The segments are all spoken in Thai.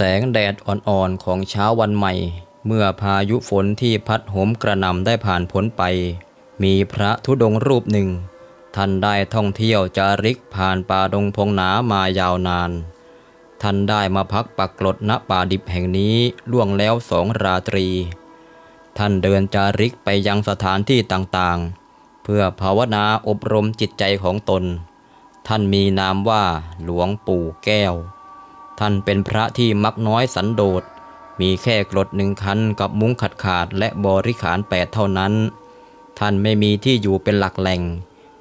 แสงแดดอ่อนๆของเช้าวันใหม่ เมื่อพายุฝนที่พัดโหมกระหน่ำได้ผ่านพ้นไป มีพระธุดงค์รูปหนึ่ง ท่านได้ท่องเที่ยวจาริกผ่านป่าดงพงหนามายาวนาน ท่านได้มาพักปักกลดณป่าดิบแห่งนี้ล่วงแล้วสองราตรี ท่านเดินจาริกไปยังสถานที่ต่างๆ เพื่อภาวนาอบรมจิตใจของตน ท่านมีนามว่าหลวงปู่แก้ว ท่านเป็นพระที่มักน้อยสันโดษ มีแค่กรดหนึ่งคันกับมุ้งขัดขาดและบริขารแปดเท่านั้น ท่านไม่มีที่อยู่เป็นหลักแหล่ง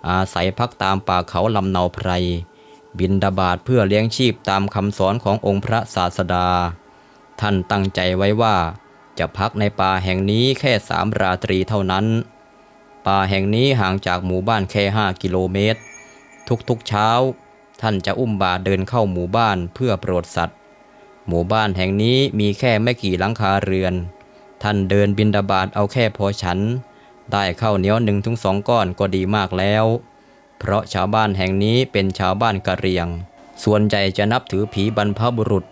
อาศัยพักตามป่าเขาลำเนาไพร บินดาบาดเพื่อเลี้ยงชีพตามคำสอนขององค์พระศาสดา ท่านตั้งใจไว้ว่า จะพักในป่าแห่งนี้แค่สามราตรีเท่านั้น ป่าแห่งนี้ห่างจากหมู่บ้านแค่ห้ากิโลเมตร ทุกๆเช้า ท่านจะอุ้มบาตรเดินเข้าหมู่บ้านเพื่อโปรดสัตว์ หมู่บ้านแห่งนี้มีแค่ไม่กี่หลังคาเรือน ท่านเดินบินดาบาตเอาแค่พอฉัน ได้ข้าวเหนียวหนึ่งถึงสองก้อนก็ดีมากแล้ว เพราะชาวบ้านแห่งนี้เป็นชาวบ้านกะเหรียง ส่วนใหญ่จะนับถือผีบรรพบุรุษ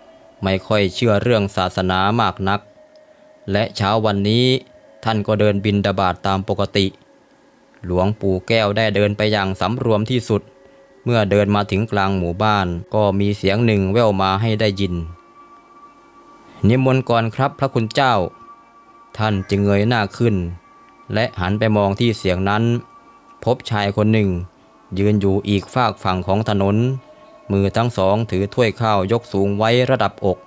ไม่ค่อยเชื่อเรื่องศาสนามากนัก และเช้าวันนี้ท่านก็เดินบินดาบาตตามปกติ หลวงปู่แก้วได้เดินไปอย่างสำรวมที่สุด เมื่อเดินมาถึงกลางหมู่บ้าน ก็มีเสียงหนึ่งแว่วมาให้ได้ยิน นิมนต์ก่อนครับพระคุณเจ้า ท่านจึงเงยหน้าขึ้น และหันไปมองที่เสียงนั้น พบชายคนหนึ่ง ยืนอยู่อีกฝากฝั่งของถนน มือทั้งสองถือถ้วยข้าวยกสูงไว้ระดับอก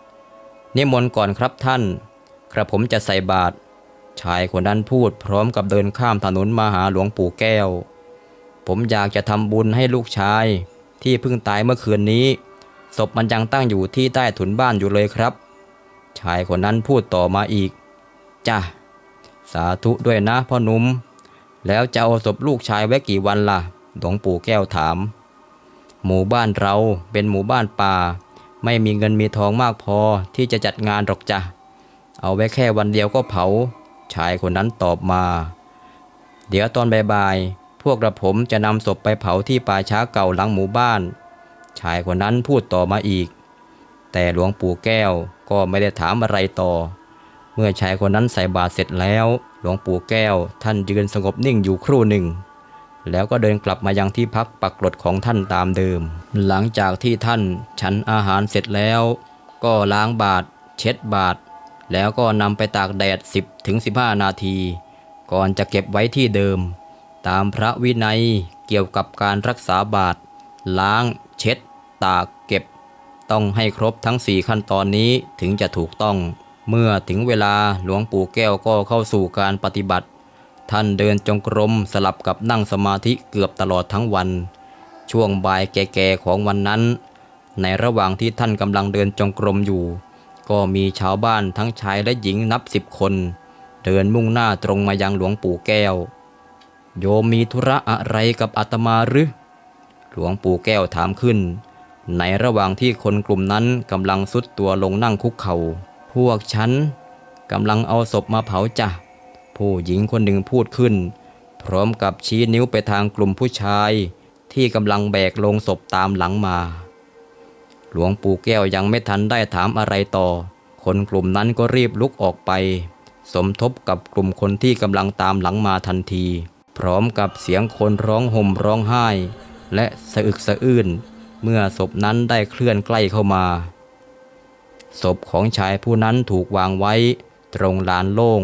นิมนต์ก่อนครับท่าน กระผมจะใส่บาตรชายคนนั้นพูดพร้อมกับเดินข้ามถนนมาหาหลวงปู่แก้ว ผมอยากจะทำบุญให้ลูกชาย ที่เพิ่งตายเมื่อคืนนี้ ศพมันยังตั้งอยู่ที่ใต้ถุนบ้านอยู่เลยครับ ชายคนนั้นพูดต่อมาอีก จ้ะ สาธุด้วยนะพ่อหนุ่ม แล้วจะเอาศพลูกชายไว้กี่วันล่ะ หลวงปู่แก้วถาม หมู่บ้านเราเป็นหมู่บ้านป่า ไม่มีเงินมีทองมากพอที่จะจัดงานหรอกจ้ะ เอาไว้แค่วันเดียวก็เผา ชายคนนั้นตอบมา เดี๋ยวตอนบ่ายๆ วกกระผมจะนำศพไปเผาที่ป่าช้าเก่าหลังหมู่บ้าน ชายคนนั้นพูดต่อมาอีก แต่หลวงปู่แก้วก็ไม่ได้ถามอะไรต่อ เมื่อชายคนนั้นใส่บาตรเสร็จแล้ว หลวงปู่แก้วท่านยืนสงบนิ่งอยู่ครู่หนึ่ง แล้วก็เดินกลับมายังที่พักปักกรดของท่านตามเดิม หลังจากที่ท่านฉันอาหารเสร็จแล้ว ก็ล้างบาตรเช็ดบาตรแล้วก็นำไปตากแดด 10ถึง15 นาที ก่อนจะเก็บไว้ที่เดิม ตามพระวินัยเกี่ยวกับการรักษาบาตรล้าง เช็ด ตากเก็บ ต้องให้ครบทั้ง 4 ขั้นตอนนี้ถึงจะถูกต้อง เมื่อถึงเวลาหลวงปู่แก้วก็เข้าสู่การปฏิบัติ ท่านเดินจงกรมสลับกับนั่งสมาธิเกือบตลอดทั้งวัน ช่วงบ่ายแก่ๆของวันนั้น ในระหว่างที่ท่านกำลังเดินจงกรมอยู่ ก็มีชาวบ้านทั้งชายและหญิงนับสิบคน เดินมุ่งหน้าตรงมายังหลวงปู่แก้ว โยมมีธุระอะไรกับอาตมาหรือ หลวงปู่แก้วถามขึ้น ในระหว่างที่คนกลุ่มนั้นกำลังสุดตัวลงนั่งคุกเขา่า พวกฉันกำลังเอาศพมาเผาจ้ะ ผู้หญิงคนหนึ่งพูดขึ้น พร้อมกับชี้นิ้วไปทางกลุ่มผู้ชาย ที่กำลังแบกลงศพตามหลังมา หลวงปู่แก้วยังไม่ทันได้ถามอะไรต่อ คนกลุ่มนั้นก็รีบลุกออกไป สมทบกับกลุ่มคนที่กำลังตามหลังมาทันที พร้อมกับเสียงคนร้องห่มร้องไห้ และสะอึกสะอื้นเมื่อศพนั้นได้เคลื่อนใกล้เข้ามา ศพของชายผู้นั้นถูกวางไว้ ตรงลานโล่ง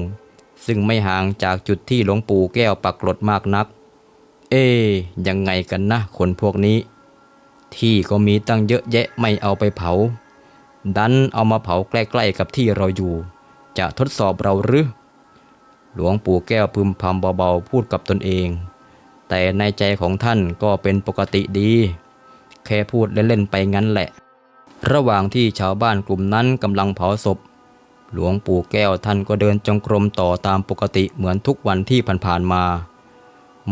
ซึ่งไม่ห่างจากจุดที่หลวงปู่แก้วปักกรดมากนัก เอ๊ยยังไงกันนะคนพวกนี้ ที่ก็มีตั้งเยอะแยะไม่เอาไปเผา ดันเอามาเผาใกล้ๆกับที่เราอยู่ จะทดสอบเราหรือ หลวงปู่แก้วพึมพำเบาๆพูดกับตนเอง แต่ในใจของท่านก็เป็นปกติดี แค่พูดเล่นๆไปงั้นแหละ ระหว่างที่ชาวบ้านกลุ่มนั้นกำลังเผาศพ หลวงปู่แก้วท่านก็เดินจงกรมต่อตามปกติเหมือนทุกวันที่ผ่านๆมา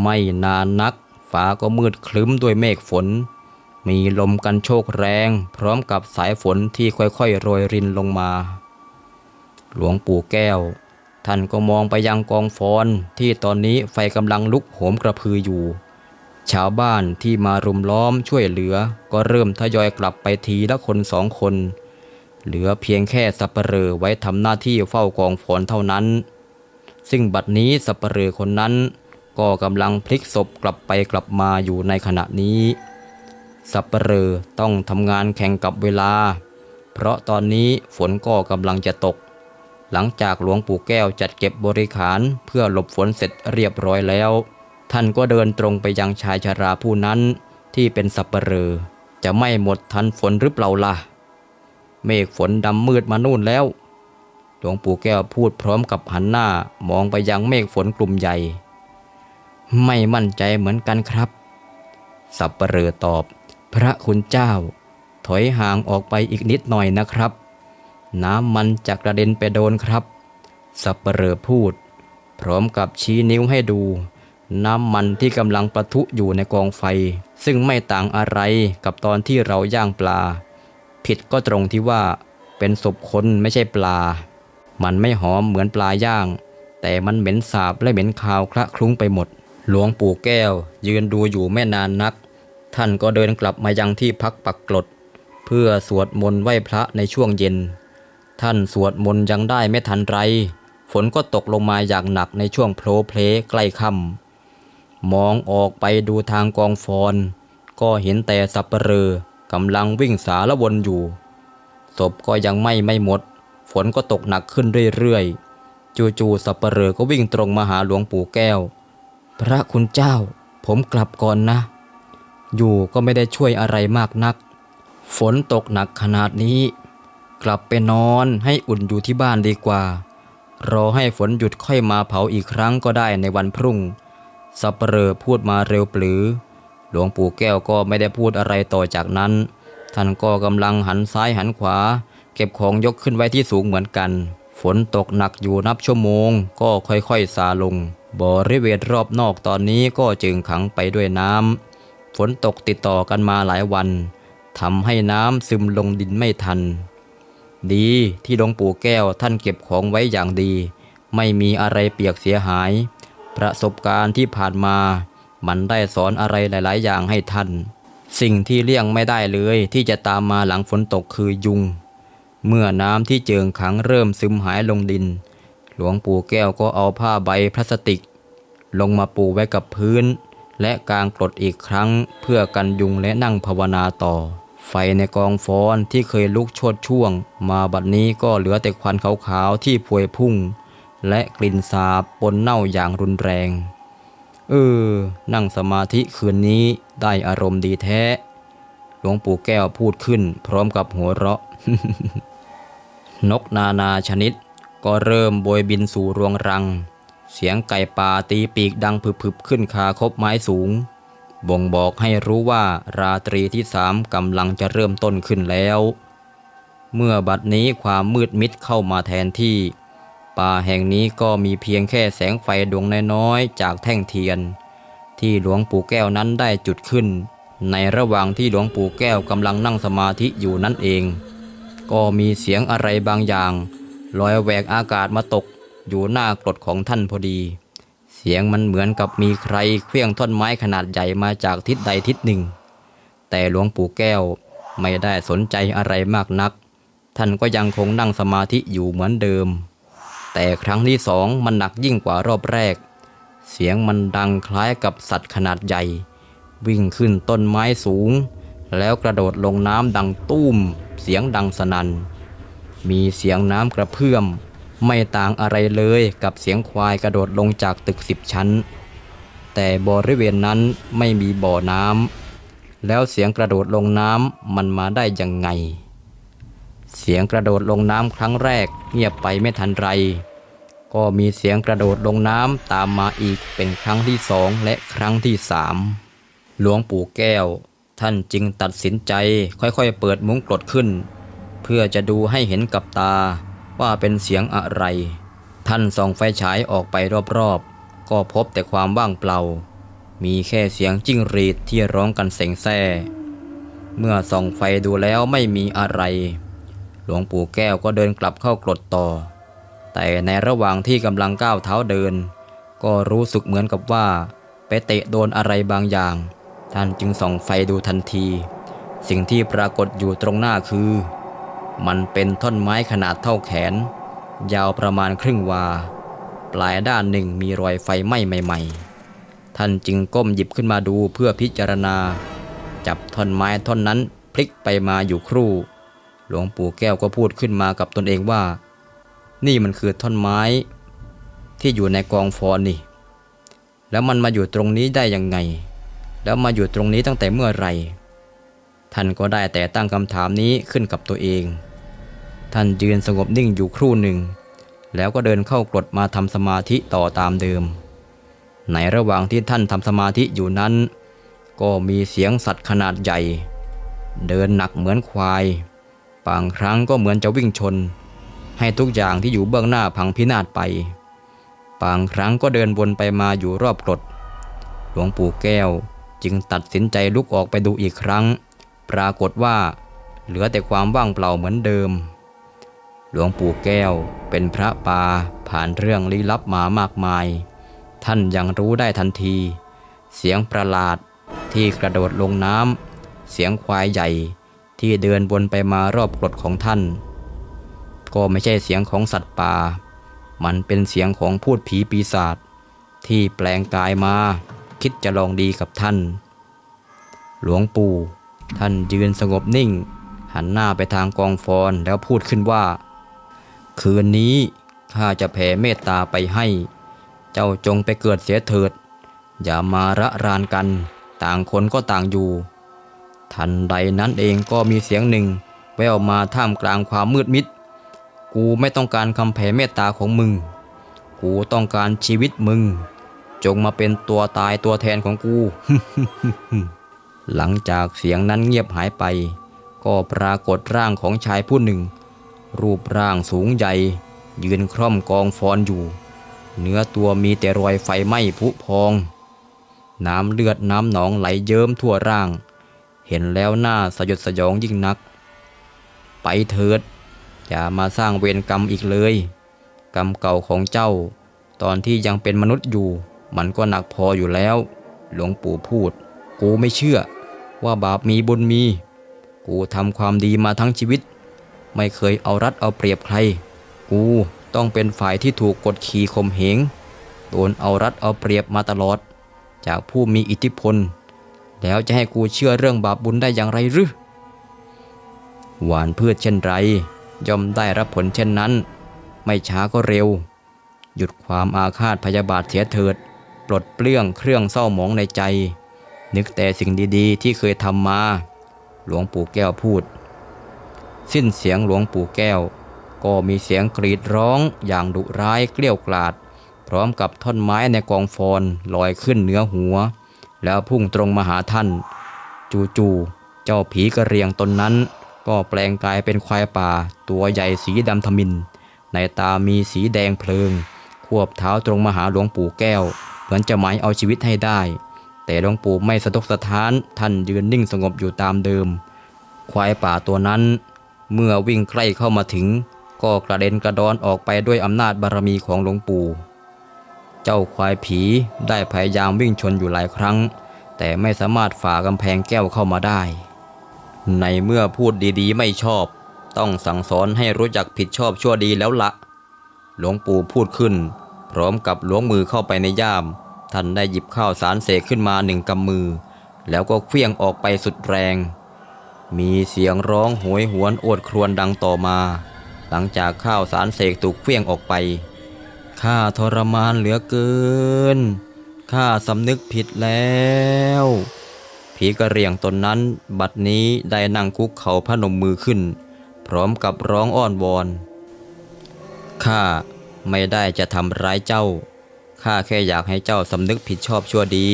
ไม่นานนักฟ้าก็มืดคลึ้มด้วยเมฆฝน มีลมกันโชกแรง พร้อมกับสายฝนที่ค่อยๆโรยรินลงมา หลวงปู่แก้ว ท่านก็มองไปยังกองฟอนที่ตอนนี้ไฟกำลังลุกโหมกระพืออยู่ ชาวบ้านที่มารุมล้อมช่วยเหลือ ก็เริ่มทยอยกลับไปทีละคนสองคน เหลือเพียงแค่สัปเหร่อไว้ทำหน้าที่เฝ้ากองฝนเท่านั้น ซึ่งบัดนี้สัปเหร่อคนนั้น ก็กำลังพลิกศพกลับไปกลับมาอยู่ในขณะนี้ สัปเหร่อต้องทำงานแข่งกับเวลา เพราะตอนนี้ฝนก็กำลังจะตก หลังจากหลวงปู่แก้วจัดเก็บบริขารเพื่อหลบฝนเสร็จเรียบร้อยแล้ว ท่านก็เดินตรงไปยังชายชาราผู้นั้นที่เป็นสับปเหร่อจะไม่หมดทันฝนหรือเปล่าล่ะ เมฆฝนดำมืดมานู่นแล้ว หลวงปู่แก้วพูดพร้อมกับหันหน้ามองไปยังเมฆฝนกลุ่มใหญ่ ไม่มั่นใจเหมือนกันครับ สับปเหร่อตอบ พระคุณเจ้า ถอยห่างออกไปอีกนิดหน่อยนะครับ น้ำมันจะกระเด็นไปโดนครับ สับปเหร่อพูด พร้อมกับชี้นิ้วให้ดู น้ำมันที่กำลังประทุอยู่ในกองไฟ ซึ่งไม่ต่างอะไรกับตอนที่เราย่างปลา ผิดก็ตรงที่ว่าเป็นศพคนไม่ใช่ปลา มันไม่หอมเหมือนปลาย่าง แต่มันเหม็นสาบและเหม็นคาวคละคลุ้งไปหมด หลวงปู่แก้ว ยืนดูอยู่ไม่นานนัก ท่านก็เดินกลับมายังที่พักปักกลด เพื่อสวดมนต์ไหว้พระในช่วงเย็น ท่านสวดมนต์ยังได้ไม่ทันไร ฝนก็ตกลงมาอย่างหนักในช่วงโพลเพลใกล้ค่ำมองออกไปดูทางกองฟอน ก็เห็นแต่สับปเหร่อกำลังวิ่งสารวนอยู่ ศพก็ยังไม่ไม่หมด ฝนก็ตกหนักขึ้นเรื่อยๆ จู่ๆสับปเหร่อก็วิ่งตรงมาหาหลวงปู่แก้ว พระคุณเจ้า ผมกลับก่อนนะ อยู่ก็ไม่ได้ช่วยอะไรมากนัก ฝนตกหนักขนาดนี้ กลับไปนอนให้อุ่นอยู่ที่บ้านดีกว่า รอให้ฝนหยุดค่อยมาเผาอีกครั้งก็ได้ในวันพรุ่ง สับเปลอพูดมาเร็วปรือ หลวงปู่แก้วก็ไม่ได้พูดอะไรต่อจากนั้น ท่านก็กำลังหันซ้ายหันขวา เก็บของยกขึ้นไว้ที่สูงเหมือนกัน ฝนตกหนักอยู่นับชั่วโมง ก็ค่อยๆซาลง บริเวณรอบนอกตอนนี้ก็จึงขังไปด้วยน้ำฝนตกติดต่อกันมาหลายวันทำให้น้ำซึมลงดินไม่ทัน ดีที่หลวงปู่แก้วท่านเก็บของไว้อย่างดี ไม่มีอะไรเปียกเสียหาย ประสบการณ์ที่ผ่านมา มันได้สอนอะไรหลาย ๆ อย่างให้ท่าน สิ่งที่เลี่ยงไม่ได้เลยที่จะตามมาหลังฝนตกคือยุง เมื่อน้ำที่เจิงขังเริ่มซึมหายลงดิน หลวงปู่แก้วก็เอาผ้าใบพลาสติก ลงมาปูไว้กับพื้น และกางกรดอีกครั้งเพื่อกันยุงและนั่งภาวนาต่อ ไฟในกองฟอนที่เคยลุกโชดช่วง มาบัดนี้ก็เหลือแต่ควันขาวๆที่พวยพุ่ง และกลิ่นสาบปนเน่าอย่างรุนแรง เออ นั่งสมาธิคืนนี้ได้อารมณ์ดีแท้ หลวงปู่แก้วพูดขึ้น พร้อมกับหัวเราะ นกนานาชนิด ก็เริ่มโบยบินสู่รวงรัง เสียงไก่ป่าตีปีกดังผึบๆขึ้นคาคบไม้สูง บ่งบอกให้รู้ว่าราตรีที่สามกำลังจะเริ่มต้นขึ้นแล้ว เมื่อบัดนี้ความมืดมิดเข้ามาแทนที่ ป่าแห่งนี้ก็มีเพียงแค่แสงไฟดวงน้อยๆ จากแท่งเทียน ที่หลวงปู่แก้วนั้นได้จุดขึ้น ในระหว่างที่หลวงปู่แก้วกำลังนั่งสมาธิอยู่นั่นเอง ก็มีเสียงอะไรบางอย่างลอยแหวกอากาศมาตกอยู่หน้ากรดของท่านพอดี สียงมันเหมือนกับมีใครเคลื่องท่อนไม้ขนาดใหญ่มาจากทิศใดทิศหนึ่ง แต่หลวงปู่แก้วไม่ได้สนใจอะไรมากนัก ท่านก็ยังคงนั่งสมาธิอยู่เหมือนเดิม แต่ครั้งที่สองมันหนักยิ่งกว่ารอบแรก เสียงมันดังคล้ายกับสัตว์ขนาดใหญ่ วิ่งขึ้นต้นไม้สูง แล้วกระโดดลงน้ำดังตุ้ม เสียงดังสนัน่นมีเสียงน้ำกระเพื่อม ไม่ต่างอะไรเลยกับเสียงควายกระโดดลงจากตึกสิบชั้น แต่บริเวณนั้นไม่มีบ่อน้ำแล้วเสียงกระโดดลงน้ำมันมาได้ยังไง เสียงกระโดดลงน้ำครั้งแรกเงียบไปไม่ทันไร ก็มีเสียงกระโดดลงน้ำตามมาอีกเป็นครั้งที่สองและครั้งที่สามหลวงปู่แก้ว ท่านจึงตัดสินใจค่อยๆเปิดมุ้งกรดขึ้น เพื่อจะดูให้เห็นกับตา ว่าเป็นเสียงอะไร ท่านส่องไฟฉายออกไปรอบๆ ก็พบแต่ความว่างเปล่า มีแค่เสียงจิ้งหรีดที่ร้องกันเสียงแซ่เมื่อส่องไฟดูแล้วไม่มีอะไร หลวงปู่แก้วก็เดินกลับเข้ากรดต่อ แต่ในระหว่างที่กำลังก้าวเท้าเดิน ก็รู้สึกเหมือนกับว่า ไปเตะโดนอะไรบางอย่าง ท่านจึงส่องไฟดูทันที สิ่งที่ปรากฏอยู่ตรงหน้าคือ มันเป็นท่อนไม้ขนาดเท่าแขน ยาวประมาณครึ่งวา ปลายด้านหนึ่งมีรอยไฟไหม้ใหม่ ๆ ท่านจึงก้มหยิบขึ้นมาดูเพื่อพิจารณา จับท่อนไม้ท่อนนั้นพลิกไปมาอยู่ครู่ หลวงปู่แก้วก็พูดขึ้นมากับตนเองว่า นี่มันคือท่อนไม้ ที่อยู่ในกองฟอนนี่ แล้วมันมาอยู่ตรงนี้ได้ยังไง แล้วมาอยู่ตรงนี้ตั้งแต่เมื่อไหร่ท่านก็ได้แต่ตั้งคำถามนี้ขึ้นกับตัวเอง ท่านยืนสงบนิ่งอยู่ครู่หนึ่ง แล้วก็เดินเข้ากรดมาทำสมาธิต่อตามเดิม ในระหว่างที่ท่านทำสมาธิอยู่นั้น ก็มีเสียงสัตว์ขนาดใหญ่ เดินหนักเหมือนควายบางครั้งก็เหมือนจะวิ่งชน ให้ทุกอย่างที่อยู่เบื้องหน้าพังพินาศไปบางครั้งก็เดินวนไปมาอยู่รอบกรดหลวงปู่แก้วจึงตัดสินใจลุกออกไปดูอีกครั้ง ปรากฏว่า เหลือแต่ความว่างเปล่าเหมือนเดิม หลวงปู่แก้วเป็นพระปาผ่านเรื่องลี้ลับมามากมาย ท่านยังรู้ได้ทันที เสียงประหลาดที่กระโดดลงน้ำ เสียงควายใหญ่ที่เดินวนไปมารอบกรดของท่าน ก็ไม่ใช่เสียงของสัตว์ป่า มันเป็นเสียงของพูดผีปีศาจที่แปลงกายมา คิดจะลองดีกับท่าน หลวงปู่ ท่านยืนสงบนิ่ง หันหน้าไปทางกองฟอนแล้วพูดขึ้นว่า คืนนี้ข้าจะแผ่เมตตาไปให้ เจ้าจงไปเกิดเสียเถิด อย่ามาระรานกัน ต่างคนก็ต่างอยู่ ทันใดนั้นเองก็มีเสียงหนึ่ง แววมาท่ามกลางความมืดมิด กูไม่ต้องการคำแผ่เมตตาของมึง กูต้องการชีวิตมึง จงมาเป็นตัวตายตัวแทนของกู หลังจากเสียงนั้นเงียบหายไป ก็ปรากฏร่างของชายผู้หนึ่ง รูปร่างสูงใหญ่ ยืนคร่อมกองฟอนอยู่ เนื้อตัวมีแต่รอยไฟไหม้ผุพอง น้ำเลือดน้ำหนองไหลเยิ้มทั่วร่าง เห็นแล้วหน้าสยดสยองยิ่งนัก ไปเถิด อย่ามาสร้างเวรกรรมอีกเลย กรรมเก่าของเจ้า ตอนที่ยังเป็นมนุษย์อยู่ มันก็หนักพออยู่แล้ว หลวงปู่พูด กูไม่เชื่อ ว่าบาปมีบุญมี กูทำความดีมาทั้งชีวิต ไม่เคยเอารัดเอาเปรียบใคร กูต้องเป็นฝ่ายที่ถูกกดขี่ข่มเหง โดนเอารัดเอาเปรียบมาตลอด จากผู้มีอิทธิพล แล้วจะให้กูเชื่อเรื่องบาปบุญได้อย่างไรหรือ หวานพืชเช่นไรย่อมได้รับผลเช่นนั้น ไม่ช้าก็เร็ว หยุดความอาฆาตพยาบาทเสียเถิด ปลดเปลื้องเครื่องเศร้าหมองในใจ นึกแต่สิ่งดีๆ ที่เคยทำมา หลวงปู่แก้วพูด สิ้นเสียงหลวงปู่แก้ว ก็มีเสียงกรีดร้องอย่างดุร้ายเกลี้ยวกลาด พร้อมกับท่อนไม้ในกองฟอนลอยขึ้นเหนือหัว แล้วพุ่งตรงมาหาท่าน จู่ๆเจ้าผีกระเรียงตนนั้น ก็แปลงกายเป็นควายป่า ตัวใหญ่สีดำทมิน ในตามีสีแดงเพลิง ควบเท้าตรงมาหาหลวงปู่แก้ว เหมือนจะหมายเอาชีวิตให้ได้ แต่หลวงปู่ไม่สะทกสะท้านท่านยืนนิ่งสงบอยู่ตามเดิม ควายป่าตัวนั้น เมื่อวิ่งใกล้เข้ามาถึง ก็กระเด็นกระดอนออกไปด้วยอำนาจบารมีของหลวงปู่ เจ้าควายผีได้พยายามวิ่งชนอยู่หลายครั้ง แต่ไม่สามารถฝ่ากำแพงแก้วเข้ามาได้ ในเมื่อพูดดีๆ ไม่ชอบ ต้องสั่งสอนให้รู้จักผิดชอบชั่วดีแล้วละ หลวงปู่พูดขึ้น พร้อมกับล้วงมือเข้าไปในย่าม ท่านได้หยิบข้าวสารเสกขึ้นมาหนึ่งกำมือ แล้วก็เคลี้ยงออกไปสุดแรง มีเสียงร้องโหยหวนโอดครวญดังต่อมา หลังจากข้าวสารเสกถูกเคลี้ยงออกไป ข้าทรมานเหลือเกิน ข้าสำนึกผิดแล้ว ผีกระเรียงตนนั้น บัดนี้ได้นั่งคุกเข่าพนมมือขึ้น พร้อมกับร้องอ้อนวอน ข้าไม่ได้จะทำร้ายเจ้า ข้าแค่อยากให้เจ้าสำนึกผิดชอบชั่วดี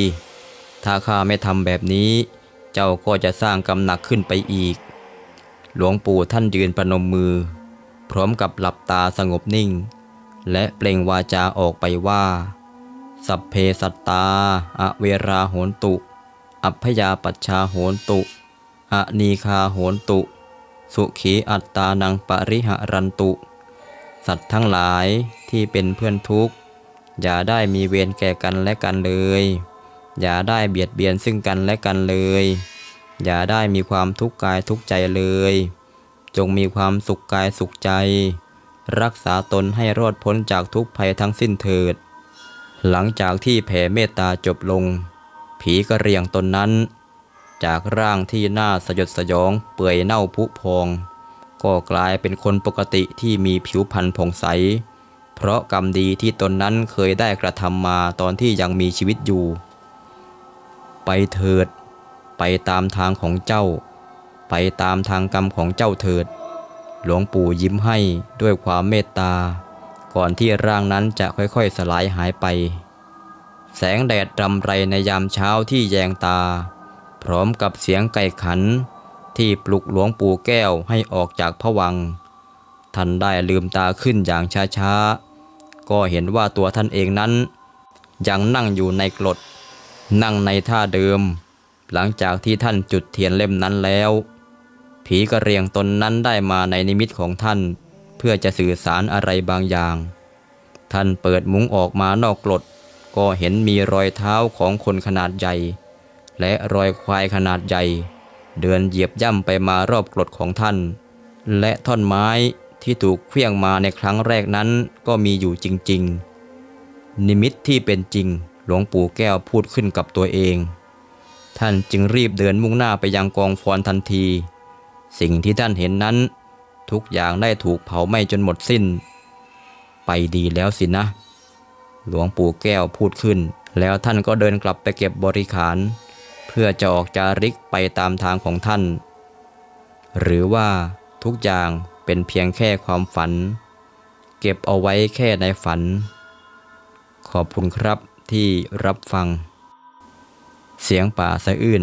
ถ้าข้าไม่ทำแบบนี้ เจ้าก็จะสร้างกรรมหนักขึ้นไปอีก หลวงปู่ท่านยืนประนมมือ พร้อมกับหลับตาสงบนิ่ง และเปล่งวาจาออกไปว่า สัพเพสัตตา อเวราโหนตุ อัพยาปัชชาโหนตุอนีคาโหนตุ สุขีอัตตานังปริหรันตุ สัตว์ทั้งหลายที่เป็นเพื่อนทุกข์ อย่าได้มีเวรแก่กันและกันเลย อย่าได้เบียดเบียนซึ่งกันและกันเลย อย่าได้มีความทุกข์กายทุกใจเลยจจงมีความสุขกายสุขใจ รักษาตนให้รอดพ้นจากทุกภัยทั้งสิ้นเถิด หลังจากที่แผ่เมตตาจบลง ผีกระเรียงตนนั้น จากร่างที่น่าสยดสยองเปื่อยเน่าผุพอง ก็กลายเป็นคนปกติที่มีผิวพรรณผ่องใส เพราะกรรมดีที่ตนนั้นเคยได้กระทำมาตอนที่ยังมีชีวิตอยู่ ไปเถิด ไปตามทางของเจ้า ไปตามทางกรรมของเจ้าเถิด หลวงปู่ยิ้มให้ด้วยความเมตตา ก่อนที่ร่างนั้นจะค่อยๆสลายหายไป แสงแดดรำไรในยามเช้าที่แยงตา พร้อมกับเสียงไก่ขัน ที่ปลุกหลวงปู่แก้วให้ออกจากผวังท่านได้ลืมตาขึ้นอย่างช้าๆ ก็เห็นว่าตัวท่านเองนั้น ยังนั่งอยู่ในกรด นั่งในท่าเดิม หลังจากที่ท่านจุดเทียนเล่มนั้นแล้ว ผีกระเรียงตนนั้นได้มาในนิมิตของท่าน เพื่อจะสื่อสารอะไรบางอย่าง ท่านเปิดมุ้งออกมานอกกรดก็เห็นมีรอยเท้าของคนขนาดใหญ่ และรอยควายขนาดใหญ่ เดินเหยียบย่ำไปมารอบกรดของท่าน และท่อนไม้ที่ถูกเคลื่องมาในครั้งแรกนั้นก็มีอยู่จริง ๆ นิมิตที่เป็นจริง หลวงปู่แก้วพูดขึ้นกับตัวเอง ท่านจึงรีบเดินมุ่งหน้าไปยังกองฟอนทันที สิ่งที่ท่านเห็นนั้น ทุกอย่างได้ถูกเผาไหม้จนหมดสิ้น ไปดีแล้วสินะ หลวงปู่แก้วพูดขึ้น แล้วท่านก็เดินกลับไปเก็บบริขาร เพื่อจะออกจาริกไปตามทางของท่าน หรือว่าทุกอย่างเป็นเพียงแค่ความฝัน เก็บเอาไว้แค่ในฝัน ขอบคุณครับ ที่รับฟัง เสียงป่าสะอื้น